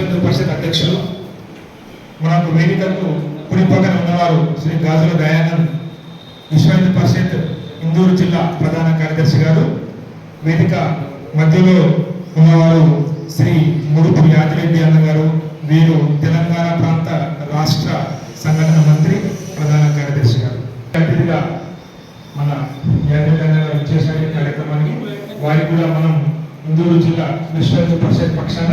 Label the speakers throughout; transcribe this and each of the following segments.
Speaker 1: హిందూ పరిషత్ అధ్యక్షులు మనకు వేదికకు కుడి పక్కన ఉన్నవారు శ్రీ గాజుల దయానంద్ విశ్వ పరిషత్ ఇందూరు జిల్లా ప్రధాన కార్యదర్శి గారు వేదిక మధ్యలో ఉన్నవారు శ్రీ ముడుపు యాదిరెడ్డి అన్న గారు వీరు తెలంగాణ ప్రాంత రాష్ట్ర సంఘటన మంత్రి ప్రధాన కార్యదర్శి గారు. అతిథిగా మన యాదిరెడ్డి అన్న గారు ఇచ్చేసిన కార్యక్రమానికి. వారికి కూడా మనం ఇందూరు జిల్లా విశ్వ పరిషత్ పక్షాన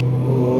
Speaker 1: Oh.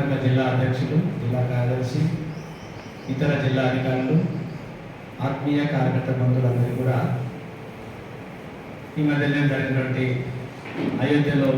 Speaker 1: కర్ణాటక జిల్లా
Speaker 2: అధ్యక్షులు జిల్లా కార్యదర్శి ఇతర జిల్లా అధికారులు ఆత్మీయ కార్యకర్త బంధువులందరూ కూడా ఈ మధ్యనే జరిగినటువంటి అయోధ్యలో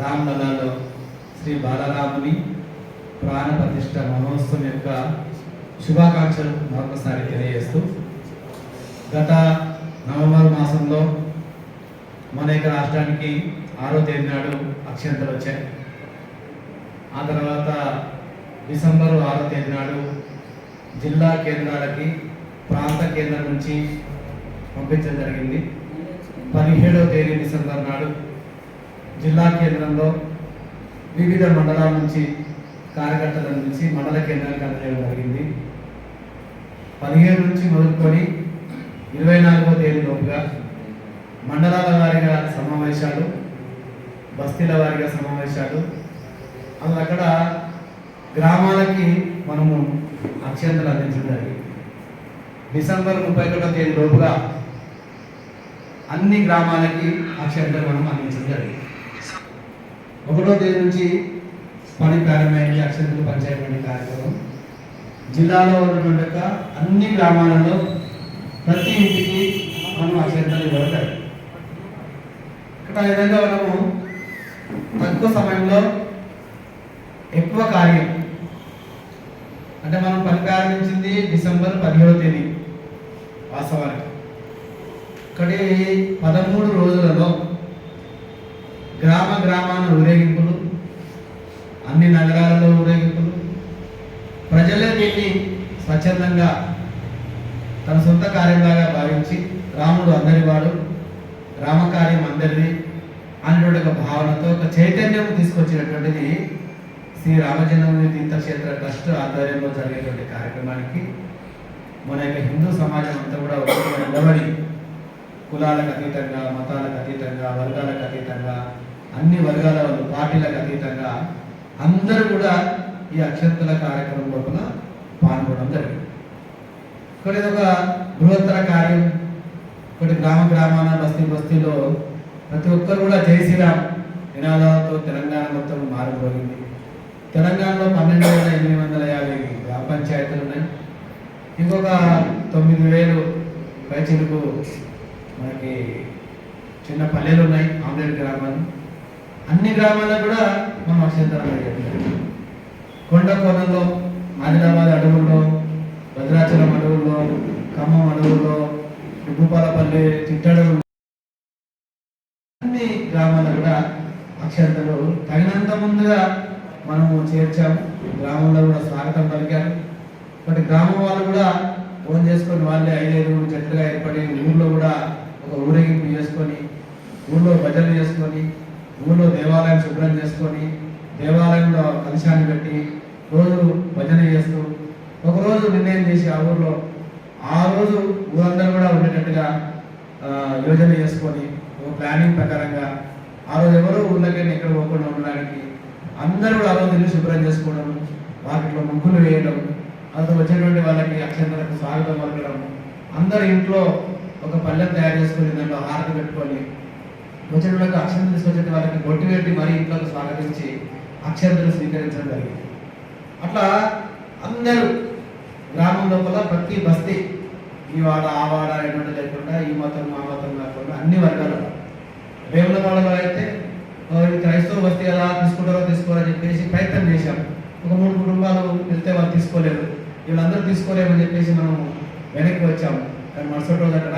Speaker 2: రామ్లలాలో శ్రీ బాలరాముని ప్రాణ ప్రతిష్ట మహోత్సవం యొక్క శుభాకాంక్షలు మరొకసారి తెలియజేస్తూ గత నవంబర్ మాసంలో మన యొక్క రాష్ట్రానికి ఆరో తేదీ నాడు అక్షంతలు వచ్చాయి. ఆ తర్వాత డిసెంబర్ ఆరో తేదీ నాడు జిల్లా కేంద్రాలకి ప్రాంత కేంద్రం నుంచి పంపించడం జరిగింది. పదిహేడవ తేదీ డిసెంబర్ నాడు జిల్లా కేంద్రంలో వివిధ మండలాల నుంచి కార్యకర్తల నుంచి మండల కేంద్రానికి అందజేయడం జరిగింది. పదిహేడు నుంచి మొదలుకొని ఇరవై నాలుగో తేదీ లోపుగా మండలాల వారీగా సమావేశాలు బస్తీల వారీగా సమావేశాలు అసలు అక్కడ గ్రామాలకి మనము అక్షంతలు అందించడం జరిగింది డిసెంబర్ ముప్పై ఒకటో తేదీ లోపుగా అన్ని గ్రామాలకి అక్షంతలు మనం అందించడం జరిగింది. ఒకటో తేదీ నుంచి పని ప్రారంభమైంది అక్షంతలు పనిచేయబడిన కార్యక్రమం. జిల్లాలో ఉన్నటువంటి అన్ని గ్రామాలలో ప్రతి ఇంటికి మనం అక్షంతలు ఇవ్వడం జరిగింది. ఇక్కడ విధంగా మనము తక్కువ సమయంలో ఎక్కువ కార్యం. అంటే మనం పని ప్రారంభించింది డిసెంబర్ పదిహేవ తేదీ వాస్తవానికి. ఇక్కడి పదమూడు రోజులలో గ్రామ గ్రామాన ఊరేగింపులు అన్ని నగరాలలో ఊరేగింపులు ప్రజలే దీన్ని స్వచ్ఛందంగా తన సొంత కార్యంలాగా భావించి రాముడు అందరివాడు రామకార్యం అందరిది అనేటువంటి ఒక భావనతో ఒక చైతన్యం తీసుకొచ్చినటువంటిది శ్రీ రామజన్మభూమి తీర్థక్షేత్ర ట్రస్ట్ ఆధ్వర్యంలో జరిగేటువంటి కార్యక్రమానికి మన యొక్క హిందూ సమాజం అంతా కూడా నిలబడి కులాలకు అతీతంగా మతాలకు అతీతంగా వర్గాలకు అతీతంగా అన్ని వర్గాల వాళ్ళు పార్టీలకు అతీతంగా అందరూ కూడా ఈ అక్షంతల కార్యక్రమం లోపల పాల్గొనడం జరిగింది. ఇక్కడ ఇది ఒక బృహత్తర కార్యం ఒకటి గ్రామ గ్రామాన బస్తీ బస్తీలో ప్రతి ఒక్కరు కూడా జై శ్రీరామ్ నినాదాలతో తెలంగాణ మొత్తం మారిపోయింది తెలంగాణలో పన్నెండు వేల ఎనిమిది వందల యాభై గ్రామ పంచాయతీలు ఉన్నాయి. ఇంకొక తొమ్మిది వేలు పైచిలకు మనకి చిన్న పల్లెలు ఉన్నాయి ఆమ్లెట్ గ్రామాలు. అన్ని గ్రామాల్లో కూడా మనం అక్షంతరం కొండ కోణంలో ఆదిలాబాద్ అడవుల్లో భద్రాచలం అడవుల్లో ఖమ్మం అడవుల్లో ఉబ్బుపాలపల్లి చిట్టడవులు అన్ని గ్రామాల్లో కూడా అక్షంతలు తగినంత ముందుగా మనము చేర్చాము. గ్రామంలో కూడా స్వాగతం పలికారు. బట్ గ్రామం వాళ్ళు కూడా ఫోన్ చేసుకొని వాళ్ళే ఐదైదు జట్లుగా ఏర్పడి ఊళ్ళో కూడా ఒక ఊరేగింపు చేసుకొని ఊళ్ళో భజనలు చేసుకొని ఊళ్ళో దేవాలయం శుభ్రం చేసుకొని దేవాలయంలో కలశాన్ని పెట్టి రోజు భజన చేస్తూ ఒకరోజు నిర్ణయం చేసి ఆ ఊర్లో ఆ రోజు ఊరందరూ కూడా ఉండేటట్టుగా యోజన చేసుకొని ఒక ప్లానింగ్ ప్రకారంగా ఆ రోజు ఎవరు ఊళ్ళకైనా ఎక్కడ పోకుండా ఉండడానికి అందరూ కూడా ఆ రోజు ఇల్లు శుభ్రం చేసుకోవడం వాటిలో ముగ్గులు వేయడం అందులో వచ్చేటువంటి వాళ్ళకి అక్షంతలకు స్వాగతం పలకడం అందరు ఇంట్లో ఒక పల్లెం తయారు చేసుకొని దాంట్లో హారతి పెట్టుకొని వచ్చిన వాళ్ళకి అక్షంతలు తీసుకొచ్చే వాళ్ళకి బొట్టు పెట్టి మరీ ఇంట్లోకి స్వాగతించి అక్షంతలు స్వీకరించడం జరిగింది. అట్లా అందరూ గ్రామం లోపల ప్రతి బస్తీ ఈ వాడ ఆ వాడ ఎటువంటి లేకుండా ఈ మతం ఆ మతం కాకుండా అన్ని వర్గాల వేములవాడలో అయితే క్రైస్తవ బస్తీ ఎలా తీసుకుంటారో తీసుకోవాలని చెప్పేసి ప్రయత్నం చేశాం ఒక మూడు కుటుంబాలు వెళ్తే వాళ్ళు తీసుకోలేరు వీళ్ళందరూ తీసుకోలేమని చెప్పేసి మనం వెనక్కి వచ్చాము. కానీ మరుసటి రోజు అక్కడ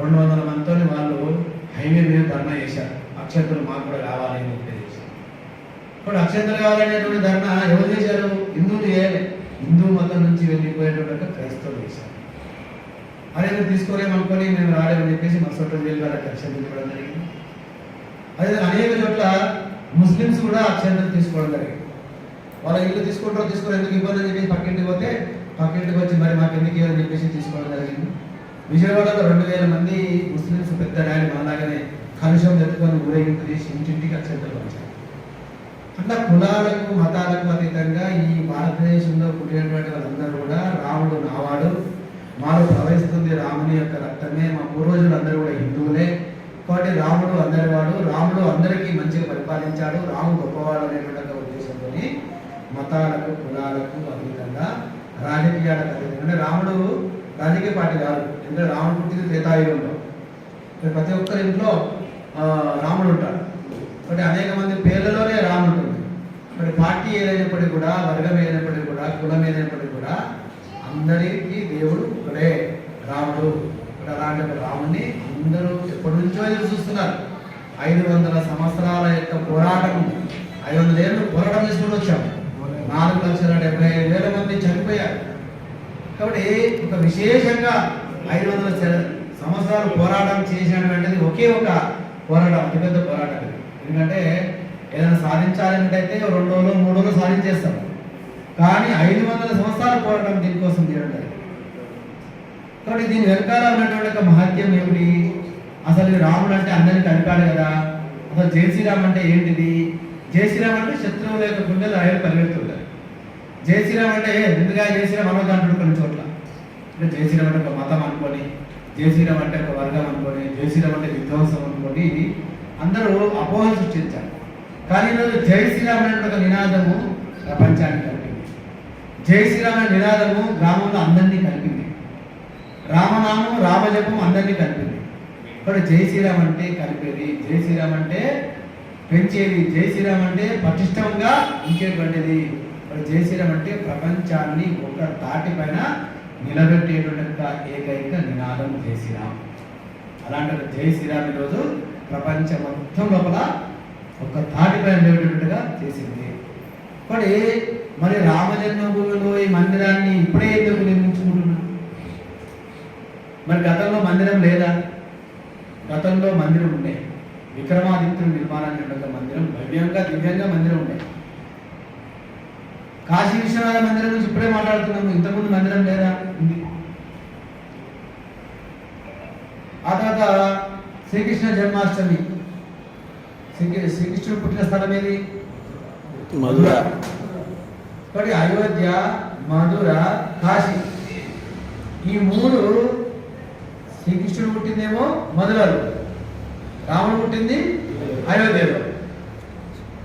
Speaker 2: రెండు వందల మందితో వాళ్ళు హైవే మీద ధర్నా చేశారు. అక్షంతలు మాకు కూడా కావాలి అని చెప్పేసి. ఇప్పుడు అక్షంతలు కావాలనేటువంటి ధర్నా ఎవరు చేశారు? హిందువులు చేయలే. హిందూ మతం నుంచి వెళ్ళిపోయేటువంటి క్రైస్తవులు చేశారు. అదే తీసుకోలేమనుకొని మేము రాలేమని చెప్పేసి మరుసటి రోజు వెళ్ళి వాళ్ళకి అక్షంతలు ఇవ్వడం జరిగింది. అదే అనేక చోట్ల ముస్లిమ్స్ కూడా అక్షంతలు తీసుకోవడం జరిగింది. వాళ్ళ ఇల్లు తీసుకుంటారో తీసుకోరు ఎందుకు ఇబ్బంది అని చెప్పేసి పక్కింటికి పోతే పక్కింటికి వచ్చి మరి మాకు ఎందుకు ఇవ్వని చెప్పేసి తీసుకోవడం జరిగింది. విజయవాడలో రెండు వేల మంది ముస్లిమ్స్ పెద్ద డాడీ మనలాగానే కలుషం ఎత్తుకొని ఊరేగింపు చేసి ఇంటింటికి అక్షంతలు వచ్చారు అట్లా కులాలకు మతాలకు అతీతంగా ఈ భారతదేశంలో పుట్టినటువంటి వాళ్ళందరూ కూడా రాముడు నావాడు మాలో ప్రవహిస్తుంది రాముని యొక్క రక్తమే. మా పూర్వజులు అందరూ కూడా హిందువులే. కాబట్టి రాముడు అందరివాడు రాముడు అందరికీ మంచిగా పరిపాలించాడు రాము గొప్పవాడు అనేటువంటి ఒక ఉద్దేశంతో మతాలకు కులాలకు అతీతంగా రాజకీయాలకు అతీతంగా. అంటే రాముడు రాజకీయ పార్టీ కాదు ఎందుకంటే రాముడు పుట్టింది త్రేతాయుగంలో. ప్రతి ఒక్కరి ఇంట్లో రాముడు ఉంటాడు. కాబట్టి అనేక మంది పేర్లలోనే రాముడు ఉంటుంది. మరి పార్టీ ఏదైనప్పటికీ కూడా వర్గం ఏదైనప్పటికీ కూడా కులం ఏదైనప్పటికీ కూడా అందరికీ దేవుడు ఒకడే రాముడు. అలాంటి రాముడిని అందరూ ఎప్పటి నుంచో ఎదురు చూస్తున్నారు. ఐదు వందల సంవత్సరాల యొక్క పోరాటం ఐదు వందల ఏళ్ళు పోరాటం చేసుకుని వచ్చాం నాలుగు లక్షల డెబ్బై ఐదు వేల మంది చనిపోయారు. కాబట్టి ఒక విశేషంగా ఐదు వందల సంవత్సరాలు పోరాటం చేసినటువంటిది ఒకే ఒక పోరాటం అతిపెద్ద పోరాటం ఎందుకంటే ఏదైనా సాధించాలంటే రెండు రోజులు మూడు రోజులు సాధించేస్తాం. కానీ ఐదు వందల సంవత్సరాల పోరాటం దీనికోసం చేయడం కాబట్టి దీని వెనకాల ఉన్నటువంటి ఒక మహత్యం ఏమిటి? అసలు రాముడు అంటే అందరిని కలిపాడు కదా. అసలు జై శ్రీరామ్ అంటే ఏంటిది? జై శ్రీరామ్ అంటే శత్రువుల యొక్క గుండెలు ఆయన పరిగెడుతుంటారు. జై శ్రీరామ్ అంటే ఎందుగా జై శ్రీరామ్ అనొద్దు అంటాడు కొన్ని చోట్ల? అంటే జై శ్రీరామ్ అంటే ఒక మతం అనుకొని జై శ్రీరామ్ అంటే ఒక వర్గం అనుకొని జై శ్రీరామ్ అంటే విధ్వంసం అనుకొని అందరూ అపోహలు సృష్టించారు. కానీ ఈరోజు జై శ్రీరామ్ అనే ఒక నినాదము ప్రపంచానికి కలిపింది జై శ్రీరామ్ అనే నినాదము గ్రామంలో అందరినీ కలిపింది. రామనామం రామజపం అందరినీ కలిపింది. ఇక్కడ జై శ్రీరామ్ అంటే కలిపేది జై శ్రీరామ్ అంటే పెంచేది. జై శ్రీరామ్ అంటే పటిష్టంగా ఉంచేటువంటిది. మరి జై శ్రీరామ్ అంటే ప్రపంచాన్ని ఒక తాటి పైన నిలబెట్టేటువంటి ఏకైక నినాదం జై శ్రీరామ్. అలాంటి జై శ్రీరామ్ ఈరోజు ప్రపంచం మొత్తం లోపల ఒక తాటి పైన నిలబెట్టేట్టుగా చేసింది. మరి మరి రామజన్మభూమిలో ఈ మందిరాన్ని ఇప్పుడే ఎందుకు నిర్మించుకుంటున్నాం మరి గతంలో మందిరం లేదా? గతంలో మందిరం ఉండే. విక్రమాదిత్యుడు నిర్మాణాన్ని ఒక మందిరం భవ్యంగా దివ్యంగా మందిరం ఉండే. కాశీ విశ్వనాథ మందిరం నుంచి ఇప్పుడే మాట్లాడుతున్నాము. ఇంతకుముందు మందిరం లేదా? ఉంది. ఆ తర్వాత శ్రీకృష్ణ జన్మాష్టమి. శ్రీ శ్రీకృష్ణుడు పుట్టిన స్థలం ఏది?
Speaker 3: మధుర.
Speaker 2: అయోధ్య మధుర కాశీ. ఈ మూడు శ్రీకృష్ణుడు పుట్టిందేమో మధురాలు. రాముడు పుట్టింది అయోధ్యలో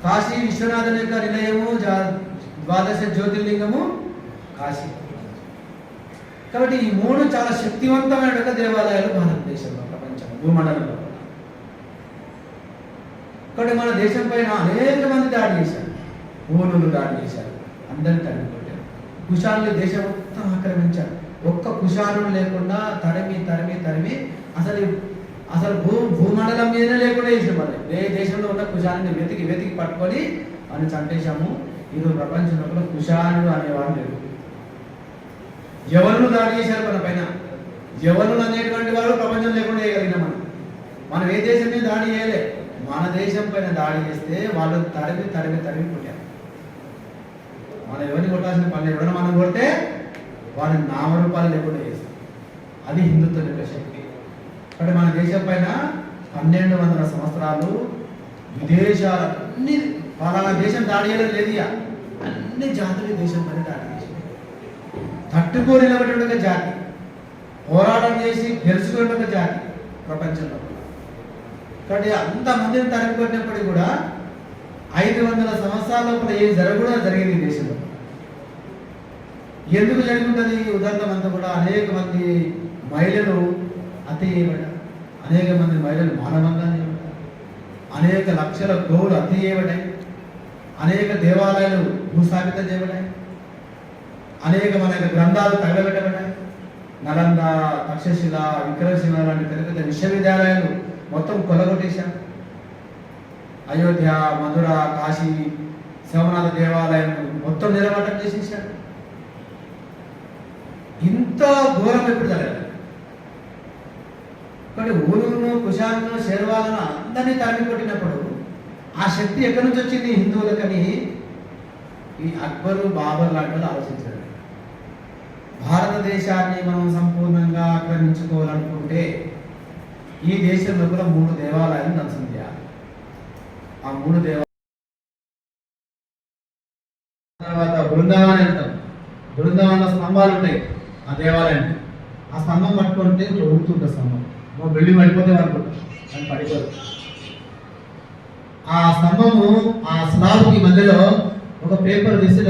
Speaker 2: కాశీ విశ్వనాథన్ యొక్క నిలయము ద్వాదశ జ్యోతిర్లింగము కాశీ. కాబట్టి ఈ మూడు చాలా శక్తివంతమైన దేవాలయాలు భారతదేశంలో ప్రపంచంలో భూమండలంలో. కాబట్టి మన దేశం పైన అనేక మంది దాడి చేశారు. ఊనులు దాడి చేశారు. అందరిని తగ్గిపోయారు కొట్టారు దేశం మొత్తం ఆక్రమించారు. ఒక్క కుషారం లేకుండా తరిమి తరిమి తరిమి అసలు అసలు భూ భూమండలం మీదనే లేకుండా చేసాం వాళ్ళు ఏ దేశంలో ఉన్న కుషాన్ని వెతికి వెతికి పట్టుకొని అని చంపేశాము. ఇది ప్రపంచంలో కుషానుడు అనేవాడు లేడు. ఎవరు దాడి చేశారు మన పైన? ఎవరు అనేటువంటి వాడు ప్రపంచం లేకుండా చేయగలిగిన మనం. మనం ఏ దేశం మీద దాడి చేయలే. మన దేశం పైన దాడి చేస్తే వాళ్ళు తరిమి తరిమి తరిమి కొట్టారు. మనం ఎవరిని కొట్టాల్సిన పని ఎవరైనా మనం కొడితే వారి నామరూపాలు లేకుండా చేస్తాం అది హిందుత్వం యొక్క శక్తి. అంటే మన దేశం పైన పన్నెండు వందల సంవత్సరాలు విదేశాల అన్ని వాళ్ళ దేశం దాడి చేయడం లేదు అన్ని జాతులు దేశం పైన దాడి చేసింది తట్టుకొని నిలబడి ఒక జాతి. పోరాటం చేసి గెలుచుకునే ఒక జాతి ప్రపంచంలో. కాబట్టి అంతమందిని తరిమికొట్టినప్పటికీ కూడా ఐదు వందల సంవత్సరాల లోపల ఏం జరగకూడదు జరిగింది దేశంలో. ఎందుకు జరుగుతుంది? ఉదంతం అంతా కూడా అనేక మంది మహిళలు హత్య అనేక మంది మహిళలు మానవంగా అనేక లక్షల గోవులు హత్య చేయబడ్డాయి అనేక దేవాలయాలు భూస్థాపితం చేయబడ్డాయి. అనేక మన గ్రంథాలు తగలబెట్టబడ్డాయి. నలంద తక్షశిల విక్రమశిల లాంటి పెద్ద పెద్ద విశ్వవిద్యాలయాలు మొత్తం కొలగొట్టేశాం అయోధ్య మధుర కాశీ సోమనాథ దేవాలయం మొత్తం నిలబడ్డం చేసేసాడు ఇంత ఘోరం ఎప్పుడు జరగదు కానీ ఊరును కుశాలను శర్వాలను అందరినీ తరిమి కొట్టినప్పుడు ఆ శక్తి ఎక్కడి నుంచి వచ్చింది? హిందువులకని ఈ అక్బరు బాబర్ లాంటి వాళ్ళు ఆలోచించారు. భారతదేశాన్ని మనం సంపూర్ణంగా ఆక్రమించుకోవాలనుకుంటే ఈ దేశం లోపల మూడు దేవాలయాలు ధ్వంసం చేయాలి ఆ మూడు దేవాలయాలు తర్వాత బృందావనం వెళ్తాం స్తంభాలు ఉంటాయి ఆ దేవాలయాన్ని. ఆ స్తంభం పట్టుకుంటే ఇట్లా ఊగుతుంటుంది స్తంభం. మా బిల్డింగ్ పడిపోతే అనుకుంటాం అది పడిపోదు. ఆ స్తంభము ఆ స్లాబ్కి మధ్యలో ఒక పేపర్ తీసి